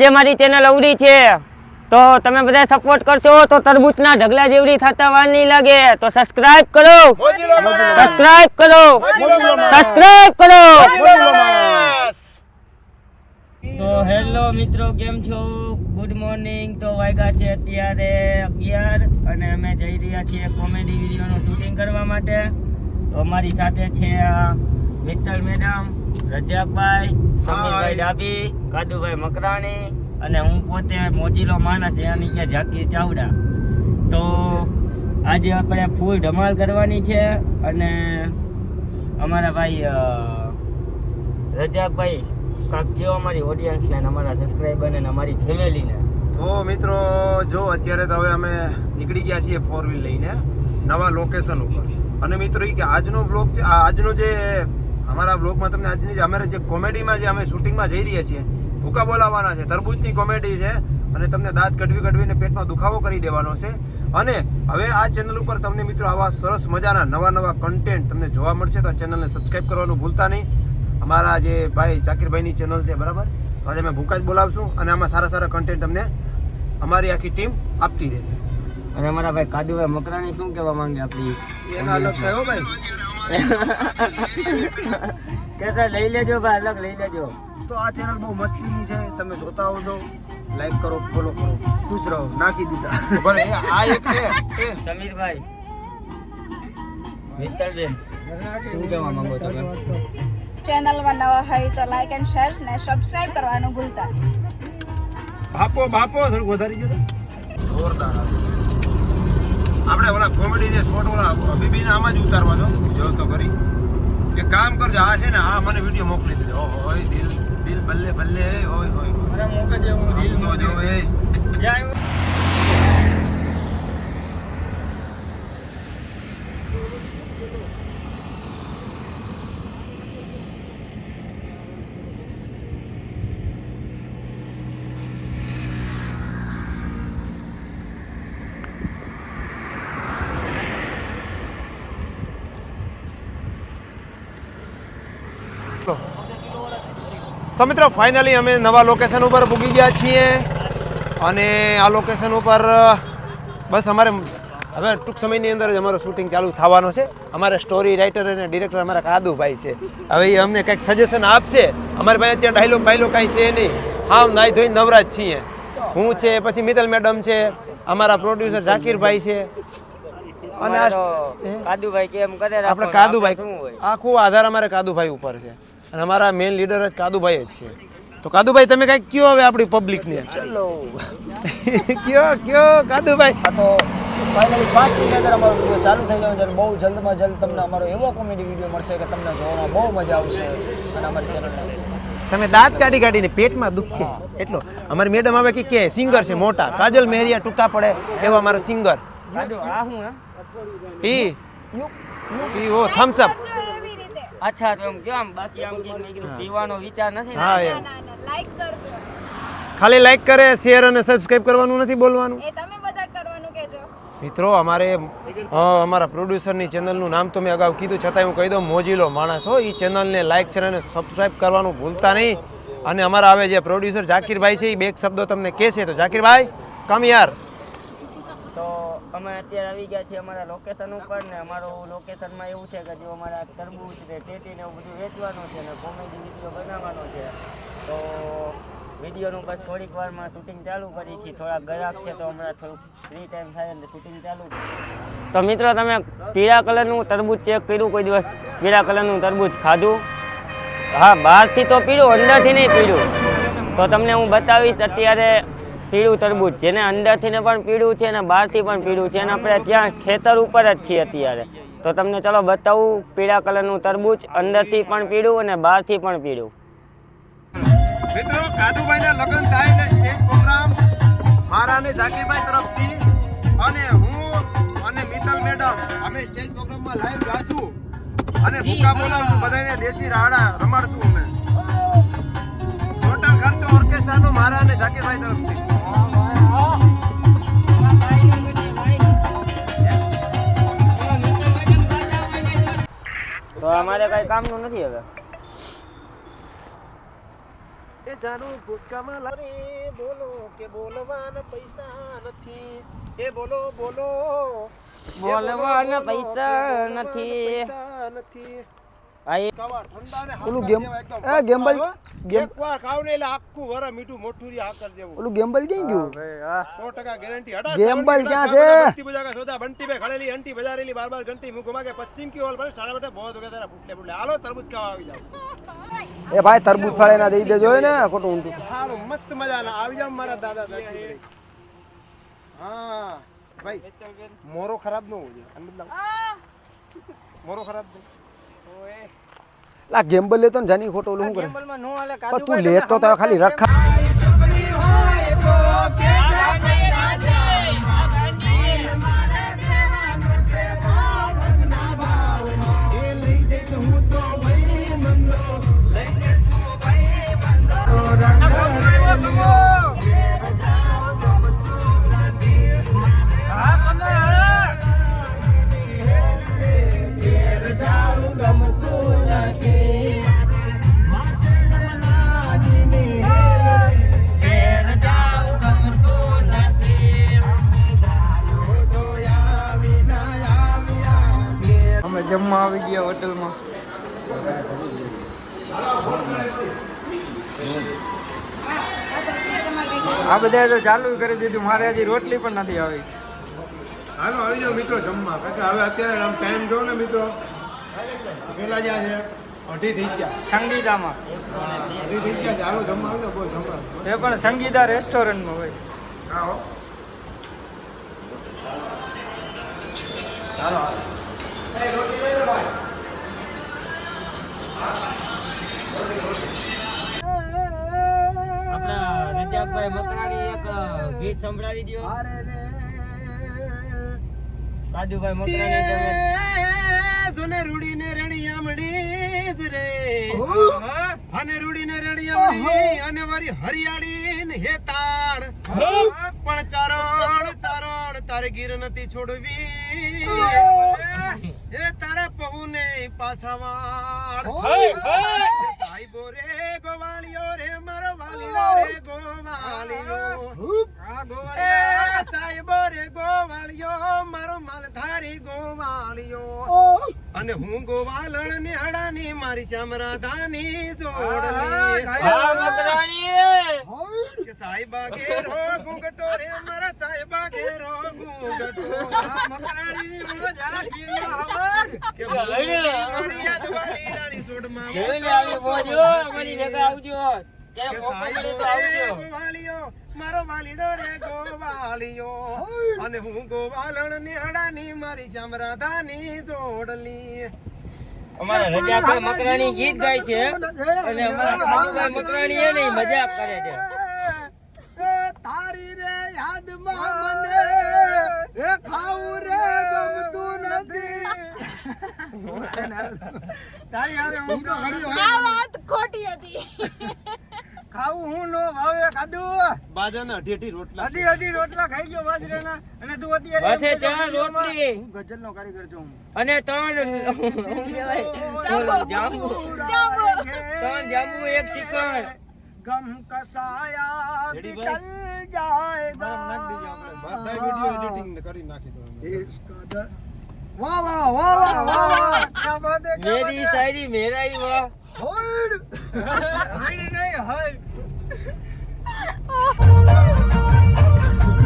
જે મારી ચેનલ અવડી છે તો તમે બધા સપોર્ટ કરશો તો તરબૂચના ઢગલા જેવડી થતા વાર નહીં લાગે. તો સબસ્ક્રાઇબ કરો. સબસ્ક્રાઇબ કરો. સબસ્ક્રાઇબ કરો. તો હેલો મિત્રો કેમ છો? ગુડ મોર્નિંગ તો વાગ્યા છે અત્યારે અગિયાર અને અમે જઈ રહ્યા છીએ કોમેડી વિડીયોનું શૂટિંગ કરવા માટે. તો અમારી સાથે છે આ મિત્તલ મેડમ રજાકભાઈ સમીરભાઈ ડાબી કાદુભાઈ મકરાણી અને હું પોતે મોજીલો માણસ એની કે ઝાકીર ચાવડા. તો આજે આપણે ફૂલ ધમાલ કરવાની છે અને અમારા ભાઈ રજાકભાઈ કાંક કયો અમારી ઓડિયન્સને અમારા સબસ્ક્રાઈબરને અને અમારી ફેમિલીને તો મિત્રો જો અત્યારે તો હવે અમે નીકળી ગયા છીએ ફોર વ્હીલ લઈને નવા લોકેશન ઉપર. અને મિત્રો એ કે આજનો બ્લોગ છે આજનો જે અમારા બ્લોગમાં તમને આજની જે અમારે જે કોમેડીમાં જે અમે શૂટિંગમાં જઈ રહ્યા છીએ ભૂકા બોલાવવાના છે. તરબૂચની કોમેડી છે અને તમને દાંત કઢવી કઢવીને પેટમાં દુખાવો કરી દેવાનો છે. અને હવે આ ચેનલ ઉપર તમને મિત્રો આવા સરસ મજાના નવા નવા કન્ટેન્ટ તમને જોવા મળશે તો આ ચેનલને સબસ્ક્રાઈબ કરવાનું ભૂલતા નહીં. અમારા જે ભાઈ ચાકીરભાઈની ચેનલ છે બરાબર? તો આજે અમે ભૂકા જ બોલાવશું અને આમાં સારા સારા કન્ટેન્ટ તમને અમારી આખી ટીમ આપતી રહેશે. અને અમારા ભાઈ કાદુભાઈ મકરાણી શું કહેવા માંગે આપણી એના અલગ થયો ભાઈ. કે લઈ લેજો ભાઈ અલગ લઈ લેજો. તો આ ચેનલ બહુ મસ્તીની છે તમે જોતા હો તો લાઈક કરો ફોલો કરો. ખુશ રહો નાખી દીધા. ખબર આ એક છે. એ. સમીરભાઈ મિત્તલબેન શું કહેવા માંગો તમે? ચેનલમાં નવા હોય તો લાઈક એન્ડ શેર ને સબસ્ક્રાઇબ કરવાનું ભૂલતા બાપો બાપો થોડું વધારી ગયો જોરદાર. આપણે ઓલા કોમેડી જે શોર્ટ ઓલા બીબીને આમાં જ ઉતારવાનો જો તો કરી કે કામ કરજો આ છે ને આ મને વીડિયો મોકલી દેજો. ઓ ઓય દિલ દિલ બલ્લે બલ્લે ઓય હોય અરે મોકલજો હું રીલ નો જો એ. તો મિત્રો ફાઇનલી અમે નવા લોકેશન ઉપર પૂગી ગયા છીએ. અને આ લોકેશન ઉપર બસ અમારે હવે ટૂંક સમયની અંદર જ અમારું શૂટિંગ ચાલુ થવાનું છે. અમારે સ્ટોરી રાઇટર અને ડિરેક્ટર અમારા કાદુભાઈ છે. હવે એ અમને કંઈક સજેશન આપશે. અમારી પાસે અત્યારે ડાયલોગ બાયલોગ કાંઈ છે નહીં. હા નાઈ ધોઈ નવરાજ છીએ. હું છે પછી મિતલ મેડમ છે અમારા પ્રોડ્યુસર ઝાકીરભાઈ છે. અને કાદુભાઈ કેમ કરે આપણે કાદુભાઈ. આખું આધાર અમારે કાદુભાઈ ઉપર છે. અને અમારા મેઇન લીડર જ કાદુભાઈ જ છે. તો કાદુભાઈ તમે કાંઈક કયો હવે આપણી પબ્લિકને ચલો. કયો કયો કાદુભાઈ? તો ફાઇનલી પાંચ મિનિટ અંદર અમારો વીડિયો ચાલુ થઈ ગયો છે અને બહુ જલ્દમાં જલ્દ તમને અમારો એવો કોમેડી વીડિયો મળશે કે તમને જોવામાં બહુ મજા આવશે અને અમારી ચેનલને તમે દાંત કાઢી કાઢીને પેટમાં દુખ છે? એટલો? અમારી મેડમ આવે કે કે? સિંગર છે મોટા. કાજલ મહેરિયા ટૂંકા પડે એવા અમારો સિંગર આ હું હે ઈ? ઈ ઓ થમ્સ અપ અચ્છા તો એમ કેમ આમ બાકી આમ પીવાનો વિચાર નથી હા ના? લાઈક કરજો. ખાલી લાઈક કરે શેર અને સબસ્ક્રાઇબ કરવાનું નથી બોલવાનું. એ તમે બધા કરવાનું કહેજો. મિત્રો અમારે અમારા પ્રોડ્યુસરની ચેનલનું નામ તો મેં અગાઉ કીધું છતાં હું કહી દઉં મોજીલો માણસ હો. એ ચેનલને લાઈક છે અને સબસ્ક્રાઇબ કરવાનું ભૂલતા નહીં. અને અમારા હવે જે પ્રોડ્યુસર ઝાકીરભાઈ છે એ બે એક શબ્દો તમને કહેશે તો ઝાકીરભાઈ કમ યાર અમે અત્યારે આવી ગયા છીએ અમારા લોકેશન ઉપર ને અમારું લોકેશનમાં એવું છે કે જો અમારા તરબૂચ ને ટેટી ને એવું બધું વેચવાનું છે ને કોમેડી વીડિયો બનાવવાનો છે, તો વિડીયોનું બસ થોડીક વારમાં શૂટિંગ ચાલુ કરી છીએ થોડા ગરાક છે તો હમણાં થોડુંક ફ્રી ટાઈમ થાય એટલે શૂટિંગ ચાલુ તો મિત્રો તમે પીળા કલરનું તરબૂચ ચેક કર્યું? કોઈ દિવસ પીળા કલરનું તરબૂચ ખાધું? હા, બહારથી તો પીળું, અંદરથી નહીં પીળું. તો તમને હું બતાવીશ અત્યારે પીળું તરબૂચ, જેને અંદરથી પણ પીળું છે અને બહારથી પણ પીળું છે. અને આપણે ત્યાં ખેતર ઉપર જ છીએ અત્યારે. તો તમને ચલો બતાવું, પીળા કલરનું તરબૂચ, અંદરથી પણ પીળું અને બહારથી પણ પીળું. મિત્રો, કાદુભાઈના લગ્ન થાય ને સ્ટેજ પ્રોગ્રામ મારા અને ઝાકીરભાઈ તરફથી અને હું અને મિતલ મેડમ, અમે સ્ટેજ પ્રોગ્રામમાં લાઈવ ગાશું અને ભૂકા બોલાવશું, બધાને દેશી રાડા રમાડશું અમે. ટોટલ ખર્ચો ઓર્કેસ્ટ્રાનો મારા અને ઝાકીરભાઈ તરફથી. તો અમારે કઈ કામનું નથી હવે. એ જાનું ભૂતકામાં લારે બોલો કે બોલવાના પૈસા નથી. એ બોલો બોલો. બોલવાના પૈસા નથી. પૈસા નથી. ઓલું ગેમ એ ગેમબલ ગેમ એકવાર ખાવ ને એટલે આખું વર મીઠું મોઠું રી હાકર દેવું. ઓલું ગેમબલ ક્યાં ગયું? ભાઈ તરબૂચ ફળે ના દઈ દેજો ને ખોટું મસ્ત મજા આવી જાવ મારા દાદા ભાઈ મોરો ખરાબ ન મોરો ખરાબ ન લા ગેમ્બલ લેતો ને જાની ખોટો ઓલું શું કરે? તું લેતો તો ખાલી રખા આવી ગયા હોટલમાં. આ બધા તો ચાલુ કરી દીધું. મારે હજી રોટલી પણ નથી આવી. હાલો આવી જાઓ મિત્રો જમવા. કારણ હવે અત્યારે આમ ટાઈમ જો ને મિત્રો. કેટલા જ્યાં છે? અઢી થઈ ગયા. સંગીતામાં. અઢી થઈ ગયા ચાલો જમવા આવી બોલ જમવા એ પણ સંગીતા રેસ્ટોરન્ટમાં હોય. હા હો. રજાકભાઈ મકરાણી એક ગીત સંભળાવી દો કાજુભાઈ મકરાણી તમે સોને રૂડીને રણિયામણી રે. અને રૂડીને રણિયામણી અને વારી હરિયાળી ને પણ ચારણ ચારણ તારે ગીર નથી છોડવી. એ તારે પહુને પાછા વાળ. સાહેબો રે ગોવાળિયો રે મારો રે ગોવાળિયો સાહેબો રે ગોવાળિયો મારો માલધારી ગોવાળિયો અને હું ગોવાલણની હડાની મારી ચામરાધાની જોડલી. સાહેબા ઘેરો ઘૂંઘટો રે મારા સાહેબા ઘેરો મારી વાલીડો રે ગોવાળિયો અને હું ગોવાલણની હડાની મારી ચામરાધાની જોડલી અમારા રજાભાઈ મકરાણી ગીત ગાય છે અને અમારા મકરાણી એ નહીં મજાક કરે છે તારી રે યાદમાં મને એ ખાવું રે ગમતું નથી. તારી હારે હું તો ઘડી આ વાત ખોટી હતી. ખાવું હું નો ભાવે ખાધું બાજાના અઢી અઢી રોટલા. અઢી અઢી રોટલા ખાઈ ગયો બાજરાના. અને તું અત્યારે માથે ચાર રોટલી. હું ગજલનો કારીગર છું અને ત્રણ જાંબુ જાંબુ. ત્રણ જાંબુ એક ચિકન ગમ કસાયા રેડી બીટલ જાયગા બધા વિડિયો એડિટિંગ કરી નાખી દો इसका द वाह वाह वाह वाह वाह वाह क्या बात है क्या મેરી શાયરી મેરાઈ વાહ होल्ड होल्ड नहीं होल्ड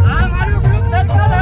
हाँ मारू ग्रुप सर्कल